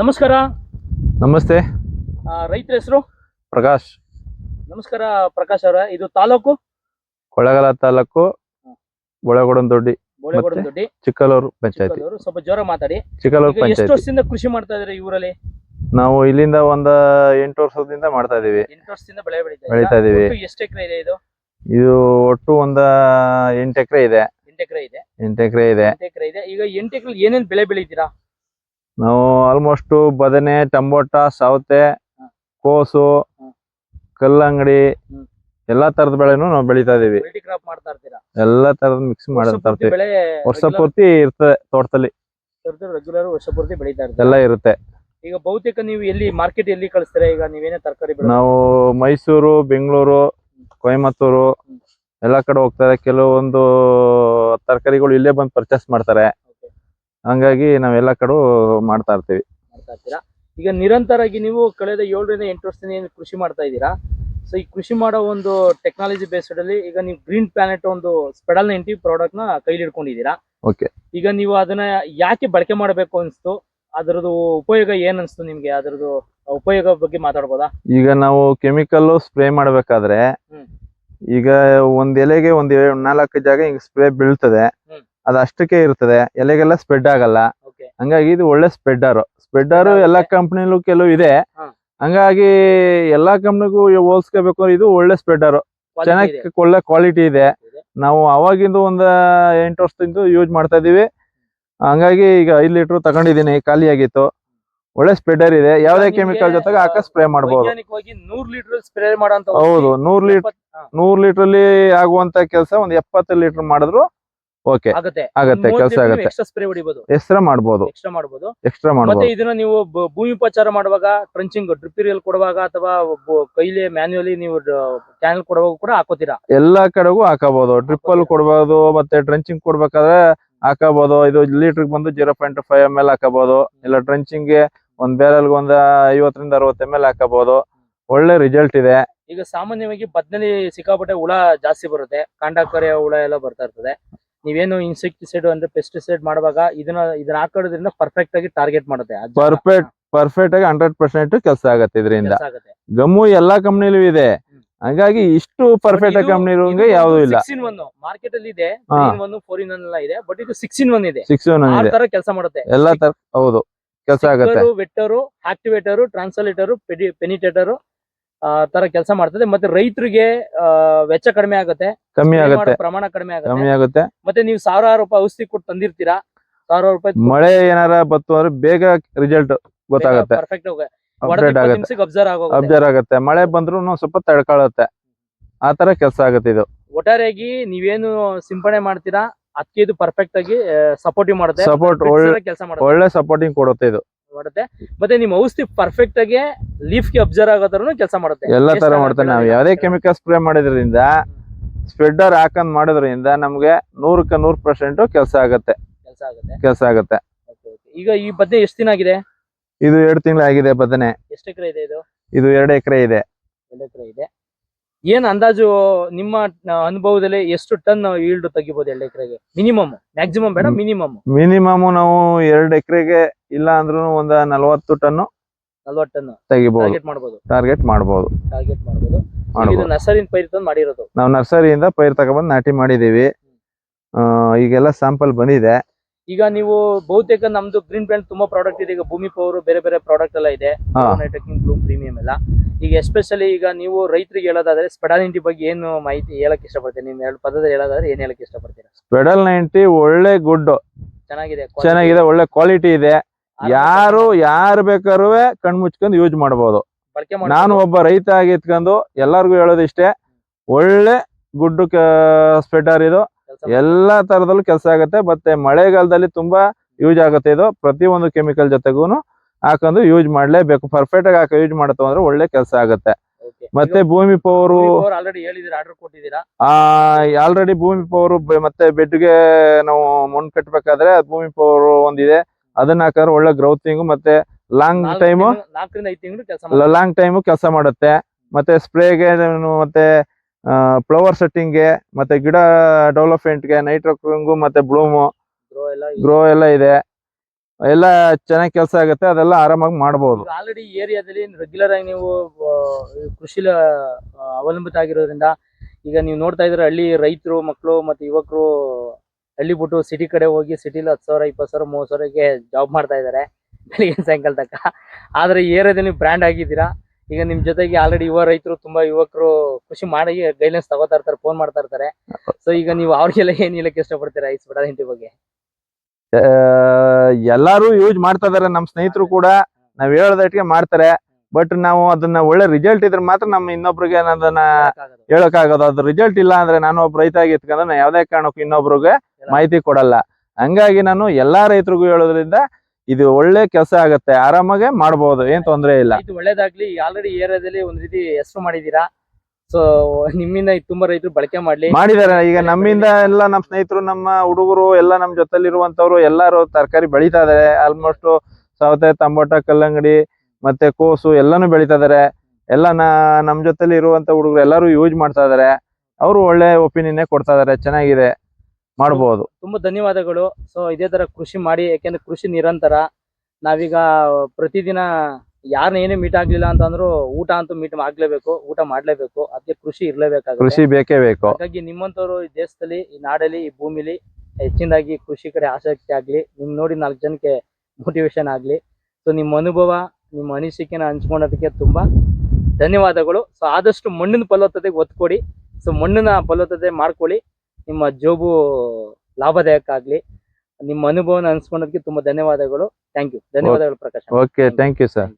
ನಮಸ್ಕಾರ. ನಮಸ್ತೆ. ಆ, ರೈತರ ಹೆಸರು? ಪ್ರಕಾಶ್. ನಮಸ್ಕಾರ ಪ್ರಕಾಶ್ ಅವರ. ಇದು ತಾಲೂಕು? ಕೊಳ್ಳೇಗಾಲ ತಾಲೂಕು ಬೊಳಗೊಡನ್ ದೊಡ್ಡಿ. ದೊಡ್ಡಿ? ಚಿಕ್ಕಲೂರು ಪಂಚಾಯತಿ. ಸ್ವಲ್ಪ ಜೋರ ಮಾತಾಡಿ. ಚಿಕ್ಕಲೂರು ಪಂಚಾಯತ್ ಎಷ್ಟು ವರ್ಷದಿಂದ ಕೃಷಿ ಮಾಡ್ತಾ ಇದ್ದಾರೆ ಇವರಲ್ಲಿ ಊರಲ್ಲಿ? ನಾವು ಇಲ್ಲಿಂದ ಒಂದ ಎಂಟು ವರ್ಷದಿಂದ ಮಾಡ್ತಾ ಇದೀವಿ ಎಂಟು ವರ್ಷದಿಂದ ಬೆಳೆ ಬೆಳೀತಾ ಬೆಳೀತಾ ಇದೀವಿ. ಎಷ್ಟು ಎಕರೆ ಇದೆ ಇದು? ಇದು ಒಟ್ಟು ಒಂದ ಎಂಟು ಎಕರೆ ಇದೆ. ಎಂಟು ಎಕರೆ ಇದೆ. ಎಂಟು ಎಕರೆ ಇದೆ. ಎಂಟು ಎಕರೆ ಇದೆ. ಈಗ ಎಂಟು ಎಕರೆ ಏನೇನ್ ಬೆಳೆ ಬೆಳಿತೀರಾ? ನಾವು ಆಲ್ಮೋಸ್ಟ್ ಬದನೆ ಟಮೋಟ ಸೌತೆ ಕೋಸು ಕಲ್ಲಂಗಡಿ. ಎಲ್ಲಾ ತರದ ಬೆಳೆನು ನಾವು ಬೆಳಿತಾ ಇದೀವಿ. ಎಲ್ಲ ತರದ ಮಿಕ್ಸ್ ಮಾಡಿ ಮಾಡ್ತಾ ಇರ್ತೀವಿ. ವರ್ಷ ಪೂರ್ತಿ ಇರ್ತದೆ ತೋಟದಲ್ಲಿ. ರೆಗ್ಯುಲರ್ ವರ್ಷ ಪೂರ್ತಿ ಬೆಳೀತಾ ಇರ್ತೀರಾ ಎಲ್ಲ ಇರುತ್ತೆ. ಈಗ ಬಹುತೇಕ ನೀವು ಎಲ್ಲಿ ಮಾರ್ಕೆಟ್ ಎಲ್ಲಿ ಕಳಿಸ್ತೀರಾ? ಈಗ ನೀವೇನೇ ತರಕಾರಿ ನಾವು ಮೈಸೂರು ಬೆಂಗಳೂರು ಕೊಯಮತ್ತೂರು ಎಲ್ಲಾ ಕಡೆ ಹೋಗ್ತಾರೆ. ಕೆಲವೊಂದು ತರಕಾರಿಗಳು ಇಲ್ಲೇ ಬಂದು ಪರ್ಚೇಸ್ ಮಾಡ್ತಾರೆ. ಹಂಗಾಗಿ ನಾವೆಲ್ಲ ಕಡೆ ಮಾಡ್ತಾ ಇರ್ತೀವಿ. ಮಾಡ್ತಾ ಇರ್ತೀರಾ? ಈಗ ನಿರಂತರವಾಗಿ ನೀವು ಕಳೆದ ಏಳರಿಂದ ಎಂಟು ವರ್ಷದಿಂದ ಏನು ಕೃಷಿ ಮಾಡ್ತಾ ಇದ್ದೀರಾ? ಸೊ ಈ ಕೃಷಿ ಮಾಡೋ ಒಂದು ಟೆಕ್ನಾಲಜಿ ಬೇಸ್ಡ್ ಅಲ್ಲಿ ಈಗ ನೀವು ಗ್ರೀನ್ ಪ್ಲಾನೆಟ್ ಒಂದು ಸ್ಪೆಡಲ್ ನೈಂಟಿ ಪ್ರಾಡಕ್ಟ್ನ ಕೈಲಿ ಹಿಡ್ಕೊಂಡಿದ್ದೀರಾ? ಓಕೆ ಈಗ ನೀವು ಅದನ್ನ ಯಾಕೆ ಬಳಕೆ ಮಾಡಬೇಕು ಅನ್ಸ್ತು? ಅದರದ್ದು ಉಪಯೋಗ ಏನ್ ಅನ್ಸ್ತು ನಿಮ್ಗೆ? ಅದರದ್ದು ಉಪಯೋಗ ಬಗ್ಗೆ ಮಾತಾಡ್ಬೋದಾ? ಈಗ ನಾವು ಕೆಮಿಕಲ್ ಸ್ಪ್ರೇ ಮಾಡ್ಬೇಕಾದ್ರೆ ಈಗ ಒಂದ್ ಎಲೆಗೆ ಒಂದ್ ನಾಲ್ಕು ಜಾಗ ಹಿಂಗ್ ಸ್ಪ್ರೇ ಬೀಳ್ತದೆ. ಹ್ಮ್. ಅದು ಅಷ್ಟಕ್ಕೆ ಇರ್ತದೆ. ಎಲೆಗೆಲ್ಲ ಸ್ಪ್ರೆಡ್ ಆಗಲ್ಲ. ಹಂಗಾಗಿ ಇದು ಒಳ್ಳೆ ಸ್ಪ್ರೆಡ್ಡರ್ ಸ್ಪ್ರೆಡ್ಡರ್ ಎಲ್ಲಾ. ಕಂಪ್ನಿಲೂ ಕೆಲವು ಇದೆ. ಹಂಗಾಗಿ ಎಲ್ಲಾ ಕಂಪ್ನಿಗೂ ಹೋಲ್ಸ್ಕೋಬೇಕು ಅಂದ್ರೆ ಇದು ಒಳ್ಳೆ ಸ್ಪ್ರೆಡ್ಡರ್ ಚೆನ್ನಾಗಿ ಒಳ್ಳೆ ಕ್ವಾಲಿಟಿ ಇದೆ. ನಾವು ಅವಾಗಿಂದ ಒಂದ್ ಎಂಟು ವರ್ಷದಿಂದ ಯೂಸ್ ಮಾಡ್ತಾ ಇದೀವಿ ಹಂಗಾಗಿ ಈಗ ಐದು ಲೀಟರ್ ತಗೊಂಡಿದೀನಿ ಖಾಲಿ ಆಗಿತ್ತು ಒಳ್ಳೆ ಸ್ಪ್ರೆಡರ್ ಇದೆ. ಯಾವ್ದೇ ಕೆಮಿಕಲ್ ಜೊತೆಗೆ ಹಾಕ ಸ್ಪ್ರೇ ಮಾಡಬಹುದು ಹೌದು. ನೂರ್ ಲೀಟರ್ ನೂರ್ ಲೀಟರ್ ಅಲ್ಲಿ ಆಗುವಂತ ಕೆಲಸ ಒಂದ್ ಎಪ್ಪತ್ತು ಲೀಟರ್ ಮಾಡಿದ್ರು ಓಕೆ ಆಗುತ್ತೆ. ಆಗತ್ತೆ, ಕೆಲಸ ಆಗುತ್ತೆ. ಎಕ್ಸ್ಟ್ರಾ ಸ್ಪ್ರೇ ಹೊಡಿಬಹುದು ಎಕ್ಸ್ಟ್ರಾ ಮಾಡಬಹುದು ಎಕ್ಸ್ಟ್ರಾ ಮಾಡಬಹುದು ಎಕ್ಸ್ಟ್ರಾ ಮತ್ತೆ ಇದನ್ನ ನೀವು ಭೂಮಿ ಉಪಚಾರ ಮಾಡುವಾಗ ಟ್ರಂಚಿಂಗ್ ಡ್ರಿಪ್ ಕೊಡುವಾಗ ಅಥವಾ ಕೈಲಿ ಮ್ಯಾನ್ಯುಯಲಿ ನೀವು ಚಾನಲ್ ಕೊಡುವಾಗ ಕೂಡ ಹಾಕೋತೀರಾ? ಎಲ್ಲಾ ಕಡೆಗೂ ಹಾಕಬಹುದು ಡ್ರಿಪ್ ಅಲ್ಲಿ ಕೊಡಬಹುದು ಮತ್ತೆ ಟ್ರಂಚಿಂಗ್ ಕೊಡ್ಬೇಕಾದ್ರೆ ಹಾಕಬಹುದು ಇದು ಲೀಟರ್ ಬಂದು zero point five M L ಹಾಕಬಹುದು ಇಲ್ಲ ಟ್ರಂಚಿಂಗ್ ಒಂದ್ ಬೇರೆಗೆ ಒಂದ್ ಐವತ್ತರಿಂದ ಅರವತ್ತು ಎಂ ಎಲ್ ಹಾಕಬಹುದು ಒಳ್ಳೆ ರಿಸಲ್ಟ್ ಇದೆ. ಈಗ ಸಾಮಾನ್ಯವಾಗಿ ಬದ್ನಲ್ಲಿ ಸಿಕ್ಕಾಪಟ್ಟೆ ಹುಳ ಜಾಸ್ತಿ ಬರುತ್ತೆ. ಕಾಂಡಾಕರೆ ಹುಳ ಎಲ್ಲ ಬರ್ತಾ ಇರ್ತದೆ. ನೀವೇನು ಇನ್ಸೆಕ್ಟಿಸೈಡ್ ಅಂದ್ರೆ ಪೆಸ್ಟಿಸೈಡ್ ಮಾಡುವಾಗ ಇದನ್ನ ಇದನ್ನ ಹಾಕೋದ್ರಿಂದ ಪರ್ಫೆಕ್ಟ್ ಆಗಿ ಟಾರ್ಗೆಟ್ ಮಾಡುತ್ತೆ. ಅದ್ ಪರ್ಫೆಕ್ಟ್ ಪರ್ಫೆಕ್ಟ್ ಆಗಿ ಹಂಡ್ರೆಡ್ ಪರ್ಸೆಂಟ್ ಕೆಲಸ ಆಗತ್ತೆ ಇದರಿಂದ. ಕೆಲ್ಸ ಆಗುತ್ತೆ. ಗಮ್ಮು ಎಲ್ಲಾ ಕಂಪ್ನಿಲೂ ಇದೆ. ಹಂಗಾಗಿ ಇಷ್ಟು ಪರ್ಫೆಕ್ಟ್ ಆಗಿ ಕಂಪ್ನಿ ಇರೋಂಗೆ ಯಾವ್ದು ಇಲ್ಲ. ಮಾರ್ಕೆಟ್ ಅಲ್ಲಿ ಇದೆ. ಹಾ. ಒನ್ ಫೋರ್ ಇನ್ ಒನ್ ಎಲ್ಲ ಇದೆ. ಬಟ್ ಇದು ಸಿಕ್ಸ್ ಇನ್ ಒನ್ ಇದೆ. ಸಿಕ್ಸ್ ಒನ್ ಆ ಇದೆ. ತರ ಕೆಲಸ ಮಾಡುತ್ತೆ. ಎಲ್ಲಾ ತರ ಹೌದು. ಕೆಲಸ ಆಗತ್ತೆ. ವೆಟ್ಟರು ಆಕ್ಟಿವೇಟರು ಟ್ರಾನ್ಸಲೇಟರು ಪೆನಿಟೇಟರು ತರ ಕೆಲಸ ಮಾಡ್ತದೆ. ಮತ್ತೆ ರೈತರಿಗೆ ವೆಚ್ಚ ಕಡಿಮೆ ಆಗುತ್ತೆ. ಕಮ್ಮಿ ಆಗುತ್ತೆ. ಪ್ರಮಾಣ ಕಡಿಮೆ ಆಗುತ್ತೆ. ಕಮ್ಮಿ ಆಗುತ್ತೆ. ಮತ್ತೆ ನೀವು ಸಾವಿರಾರು ರೂಪಾಯಿ ಔಷಧಿ ಕೊಟ್ಟು ತಂದಿರ್ತೀರಾ? ಸಾವಿರಾರು ರೂಪಾಯಿ ಮಳೆ ಏನಾರ ಬತ್ತು ಅಂದ್ರೆ ಬೇಗ ರಿಸಲ್ಟ್ ಗೊತ್ತಾಗುತ್ತೆ. ಪರ್ಫೆಕ್ಟ್ ಅಬ್ಸರ್ವ್ ಆಗತ್ತೆ. ಮಳೆ ಬಂದ್ರು ಸ್ವಲ್ಪ ತಡ್ಕೊಳ್ಳುತ್ತೆ ಆ ತರ ಕೆಲಸ ಆಗುತ್ತೆ ಇದು. ಒಟ್ಟಾರೆಯಾಗಿ ನೀವೇನು ಸಿಂಪಡಣೆ ಮಾಡ್ತೀರಾ? ಅದಕ್ಕೆ ಇದು ಪರ್ಫೆಕ್ಟ್ ಆಗಿ ಸಪೋರ್ಟಿವ್ ಮಾಡುತ್ತೆ. ಸಪೋರ್ಟ್ ಒಳ್ಳೆ ಕೆಲಸ ಒಳ್ಳೆ ಸಪೋರ್ಟಿಂಗ್ ಕೊಡುತ್ತೆ ಇದು. ಮಾಡುತ್ತೆ. ಮತ್ತೆ ನಿಮ್ ಔಷಧಿ ಪರ್ಫೆಕ್ಟ್ ಆಗಿ ಲೀಫ್ಗೆ ಅಬ್ಸರ್ವ್ ಆಗೋ ತರನು ಕೆಲಸ ಮಾಡುತ್ತೆ. ಎಲ್ಲಾ ತರ ಮಾಡ್ತಾರೆ ನಾವು. ಯಾವುದೇ ಕೆಮಿಕಲ್ ಸ್ಪ್ರೇ ಮಾಡಿದ್ರಿಂದ ಸ್ಪ್ರೆಡರ್ ಹಾಕೊಂಡ್ ಮಾಡೋದ್ರಿಂದ ನಮ್ಗೆ ನೂರಕ್ಕೆ ನೂರ್ ಪರ್ಸೆಂಟ್ ಕೆಲಸ ಆಗತ್ತೆ. ಕೆಲಸ ಆಗುತ್ತೆ. ಕೆಲಸ ಆಗತ್ತೆ. ಈಗ ಈ ಬದನೆ ಎಷ್ಟು ದಿನ ಆಗಿದೆ? ಇದು ಎರಡು ತಿಂಗಳಾಗಿದೆ ಬದನೆ. ಎಷ್ಟು ಎಕರೆ ಇದೆ ಇದು? ಇದು ಎರಡು ಎಕರೆ ಇದೆ. ಎರಡು ಎಕರೆ ಇದೆ. ಏನ್ ಅಂದಾಜು ನಿಮ್ಮ ಅನುಭವದಲ್ಲಿ ಎಷ್ಟು ಟನ್ ಈಲ್ಡ್ ತೆಗಿಬಹುದು ಎರಡು ಎಕರೆಗೆ? ಮಿನಿಮಮ್ ಮ್ಯಾಕ್ಸಿಮಮ್ ಬೇಡ. ಮಿನಿಮಮ್ ಮಿನಿಮಮ್ ನಾವು ಎರಡು ಎಕರೆಗೆ ಇಲ್ಲ ಅಂದ್ರೂ ಒಂದ ನಲವತ್ತು ಟನ್ ನಲ್ವತ್ತು ಟನ್ ತೆಗಿಬಹುದು ಟಾರ್ಗೆಟ್ ಮಾಡಬಹುದು ಟಾರ್ಗೆಟ್ ಮಾಡಬಹುದು ಟಾರ್ಗೆಟ್ ಮಾಡಬಹುದು ಇದು ನರ್ಸರಿನ ಪೈರ್ ತಂದು ಮಾಡಿರೋದು. ನಾವು ನರ್ಸರಿಯಿಂದ ಪೈರ್ ತಗೊಬಂದು ನಾಟಿ ಮಾಡಿದೀವಿ. ಈಗೆಲ್ಲ ಸ್ಯಾಂಪಲ್ ಬಂದಿದೆ. ಈಗ ನೀವು ಬಹುತೇಕ ನಮ್ದು ಗ್ರೀನ್ ಬ್ರ್ಯಾಂಡ್ ತುಂಬಾ ಪ್ರಾಡಕ್ಟ್ ಇದೆ. ಈಗ ಭೂಮಿ ಪವರ್ ಬೇರೆ ಬೇರೆ ಪ್ರಾಡಕ್ಟ್ ಎಲ್ಲ ಇದೆ. ಹಾ. ನೈಟ್ರಕಿಂಗ್ ಬ್ಲೂಮ್ ಪ್ರೀಮಿಯಂ ಎಲ್ಲ. ಈಗ ಎಸ್ಪೆಷಲಿ ಈಗ ನೀವು ರೈತರಿಗೆ ಹೇಳೋದಾದ್ರೆ ಸ್ಪೆಡಾಲಿಟಿ ಬಗ್ಗೆ ಏನು ಮಾಹಿತಿ ಹೇಳಕ್ ಇಷ್ಟಪಡ್ತೀರಿ ನಿಮ್ ಎರಡು ಪದದಲ್ಲಿ ಹೇಳೋದಾದ್ರೆ ಏನ್ ಹೇಳಕ್ ಇಷ್ಟಪಡ್ತೀರಾ? ಸ್ಪೆಡಲ್ ನೈಂಟಿ ಒಳ್ಳೆ ಗುಡ್ ಚೆನ್ನಾಗಿದೆ ಚೆನ್ನಾಗಿದೆ ಒಳ್ಳೆ ಕ್ವಾಲಿಟಿ ಇದೆ. ಯಾರು ಯಾರು ಬೇಕಾದ್ರೂ ಕಣ್ ಮುಚ್ಕೊಂಡು ಯೂಸ್ ಮಾಡಬಹುದು ನಾನು ಒಬ್ಬ ರೈತ ಆಗಿ ಇತ್ಕೊಂಡು ಎಲ್ಲರಿಗೂ ಹೇಳೋದಿಷ್ಟೇ ಒಳ್ಳೆ ಗುಡ್ ಸ್ಪೆಡರ್ ಇದು. ಎಲ್ಲಾ ತರದಲ್ಲೂ ಕೆಲಸ ಆಗುತ್ತೆ ಮತ್ತೆ ಮಳೆಗಾಲದಲ್ಲಿ ತುಂಬಾ ಯೂಸ್ ಆಗುತ್ತೆ ಇದು. ಪ್ರತಿ ಒಂದು ಕೆಮಿಕಲ್ ಜೊತೆಗೂನು ಹಾಕೊಂಡು ಯೂಸ್ ಮಾಡ್ಲೇಬೇಕು. ಪರ್ಫೆಕ್ಟ್ ಆಗಿ ಹಾಕಿ ಯೂಸ್ ಮಾಡುತ್ತೆ ಅಂದ್ರೆ ಒಳ್ಳೆ ಕೆಲಸ ಆಗುತ್ತೆ. ಮತ್ತೆ ಭೂಮಿ ಪವರು ಆಲ್ರೆಡಿ ಭೂಮಿ ಪವರು ಮತ್ತೆ ಬೆಡ್ಗೆ ನಾವು ಮಣ್ಣು ಕಟ್ಟಬೇಕಾದ್ರೆ ಭೂಮಿ ಪವರ್ ಒಂದಿದೆ. ಅದನ್ನ ಹಾಕಿದ್ರೆ ಒಳ್ಳೆ ಗ್ರೌತಿಂಗ್ ಮತ್ತೆ ಲಾಂಗ್ ಟೈಮು ಲಾಂಗ್ ಟೈಮು ಕೆಲಸ ಮಾಡುತ್ತೆ. ಮತ್ತೆ ಸ್ಪ್ರೇಗೆ ಮತ್ತೆ ಫ್ಲವರ್ ಸೆಟ್ಟಿಂಗ್ಗೆ ಮತ್ತೆ ಗಿಡ ಡೆವಲಪ್ಮೆಂಟ್ಗೆ ನೈಟ್ರೋಕಿಂಗು ಮತ್ತೆ ಬ್ಲೂಮು ಗ್ರೋ ಎಲ್ಲ ಗ್ರೋ ಎಲ್ಲ ಇದೆ. ಎಲ್ಲ ಚೆನ್ನಾಗಿ ಕೆಲಸ ಆಗುತ್ತೆ ಅದೆಲ್ಲ ಆರಾಮಾಗಿ ಮಾಡಬಹುದು ಆಲ್ರೆಡಿ ಏರಿಯಾದಲ್ಲಿ ರೆಗ್ಯುಲರ್ ಆಗಿ ನೀವು ಕೃಷಿ ಅವಲಂಬಿತ ಆಗಿರೋದ್ರಿಂದ ಈಗ ನೀವು ನೋಡ್ತಾ ಇದ್ರೆ ಹಳ್ಳಿ ರೈತರು ಮಕ್ಕಳು ಮತ್ತೆ ಯುವಕರು ಹಳ್ಳಿ ಬಿಟ್ಟು ಸಿಟಿ ಕಡೆ ಹೋಗಿ ಸಿಟಿಲಿ ಹತ್ತು ಸಾವಿರ ಇಪ್ಪತ್ತು ಸಾವಿರ ಮೂವತ್ತು ಸಾವಿರಕ್ಕೆ ಜಾಬ್ ಮಾಡ್ತಾ ಇದ್ದಾರೆ ಬೆಳಿಗ್ಗೆ ಸಾಯಂಕಾಲ ತನಕ. ಆದ್ರೆ ಏರಿಯಾದಲ್ಲಿ ನೀವು ಬ್ರ್ಯಾಂಡ್ ಆಗಿದ್ದೀರಾ? ಈಗ ನಿಮ್ ಜೊತೆಗೆ ಆಲ್ರೆಡಿ ಯುವ ರೈತರು ತುಂಬಾ ಯುವಕರು ಕೃಷಿ ಮಾಡಿ ಗೈಡ್ಲೈನ್ಸ್ ತಗೋತಾ ಇರ್ತಾರೆ ಫೋನ್ ಮಾಡ್ತಾ ಇರ್ತಾರೆ. ಸೊ ಈಗ ನೀವು ಅವ್ರಿಗೆಲ್ಲ ಏನ್ ಹೇಳಕ್ ಇಷ್ಟಪಡ್ತೀರಾ ಐಸ್ ಸ್ಪೆಡಲ್ ಹಿಂಡಿ ಬಗ್ಗೆ? ಎಲ್ಲಾರು ಯೂಸ್ ಮಾಡ್ತಾ ಇದಾರೆ ನಮ್ಮ ಸ್ನೇಹಿತರು ಕೂಡ ನಾವ್ ಹೇಳೋದಟ್ಟಿಗೆ ಮಾಡ್ತಾರೆ. ಬಟ್ ನಾವು ಅದನ್ನ ಒಳ್ಳೆ ರಿಸಲ್ಟ್ ಇದ್ರೆ ಮಾತ್ರ ನಮ್ಮ ಇನ್ನೊಬ್ರಿಗೆ ಅದನ್ನ ಹೇಳಕ್ ಆಗೋದು ಅದ್ ರಿಸಲ್ಟ್ ಇಲ್ಲ ಅಂದ್ರೆ ನಾನು ಒಬ್ಬ ರೈತ ಆಗಿ ಇತ್ಕೊಂಡ್ರೆ ನಾನು ಯಾವ್ದೇ ಕಾರಣಕ್ಕೂ ಇನ್ನೊಬ್ರಿಗೆ ಮಾಹಿತಿ ಕೊಡಲ್ಲ. ಹಂಗಾಗಿ ನಾನು ಎಲ್ಲಾ ರೈತರಿಗೂ ಹೇಳೋದ್ರಿಂದ ಇದು ಒಳ್ಳೆ ಕೆಲಸ ಆಗತ್ತೆ ಆರಾಮಾಗೆ ಮಾಡಬಹುದು ಏನ್ ತೊಂದರೆ ಇಲ್ಲ. ಇದು ಒಳ್ಳೇದಾಗ್ಲಿ ಆಲ್ರೆಡಿ ಏರಿಯಾದಲ್ಲಿ ಒಂದ್ ರೀತಿ ಹೆಸರು ಮಾಡಿದೀರಾ ಸೊ ನಿಮ್ಮಿಂದ ಇದು ತುಂಬಾ ರೈತರು ಬಳಕೆ ಮಾಡ್ಲಿ. ಮಾಡಿದಾರೆ ಈಗ ನಮ್ಮಿಂದ ಎಲ್ಲ ನಮ್ಮ ಸ್ನೇಹಿತರು ನಮ್ಮ ಹುಡುಗರು ಎಲ್ಲ ನಮ್ಮ ಜೊತೆಲಿರುವಂತವ್ರು ಎಲ್ಲಾರು ತರಕಾರಿ ಬೆಳಿತಾ ಇದಾರೆ. ಆಲ್ಮೋಸ್ಟ್ ಸೌತೆ ತಂಬೋಟ ಕಲ್ಲಂಗಡಿ ಮತ್ತೆ ಕೋಸು ಎಲ್ಲಾನು ಬೆಳೀತಾ ಇದಾರೆ. ಎಲ್ಲ ನಮ್ ಜೊತೆಲಿ ಇರುವಂತ ಹುಡುಗರು ಎಲ್ಲಾರು ಯೂಸ್ ಮಾಡ್ತಾ ಇದಾರೆ. ಅವರು ಒಳ್ಳೆ ಒಪಿನಿಯನ್ ಕೊಡ್ತಾ ಇದಾರೆ ಚೆನ್ನಾಗಿದೆ. ಮಾಡ್ಬೋದು. ತುಂಬಾ ಧನ್ಯವಾದಗಳು. ಸೊ ಇದೇ ತರ ಕೃಷಿ ಮಾಡಿ ಯಾಕೆಂದ್ರೆ ಕೃಷಿ ನಿರಂತರ. ನಾವೀಗ ಪ್ರತಿದಿನ ಯಾರನ್ನ ಏನೇ ಮೀಟ್ ಆಗ್ಲಿಲ್ಲ ಅಂತಂದ್ರು ಊಟ ಅಂತೂ ಮೀಟ್ ಆಗ್ಲೇಬೇಕು ಊಟ ಮಾಡ್ಲೇಬೇಕು. ಅದಕ್ಕೆ ಕೃಷಿ ಇರ್ಲೇಬೇಕಾಗುತ್ತೆ. ಕೃಷಿ ಬೇಕೇ ಬೇಕು. ಹಾಗಾಗಿ ನಿಮ್ಮಂತವ್ರು ಈ ದೇಶದಲ್ಲಿ ಈ ನಾಡಲ್ಲಿ ಈ ಭೂಮಿಲಿ ಹೆಚ್ಚಿನದಾಗಿ ಕೃಷಿ ಕಡೆ ಆಸಕ್ತಿ ಆಗ್ಲಿ ನಿಮ್ ನೋಡಿ ನಾಲ್ಕು ಜನಕ್ಕೆ ಮೋಟಿವೇಶನ್ ಆಗ್ಲಿ. ಸೊ ನಿಮ್ಮ ಅನುಭವ ನಿಮ್ಮ ಅನಿಸಿಕೆನ ಹಂಚ್ಕೊಳೋದಕ್ಕೆ ತುಂಬಾ ಧನ್ಯವಾದಗಳು. ಸೊ ಆದಷ್ಟು ಮಣ್ಣಿನ ಫಲವತ್ತತೆಗೆ ಒತ್ತು ಕೊಡಿ ಸೊ ಮಣ್ಣಿನ ಫಲವತ್ತತೆ ಮಾಡ್ಕೊಳ್ಳಿ. ನಿಮ್ಮ ಜೋಬು ಲಾಭದಾಯಕ ಆಗ್ಲಿ ನಿಮ್ಮ ಅನುಭವನ ಹಂಚ್ಕೊಂಡೋದಕ್ಕೆ ತುಂಬಾ ಧನ್ಯವಾದಗಳು. ಥ್ಯಾಂಕ್ ಯು ಧನ್ಯವಾದಗಳು Prakash okay thank you sir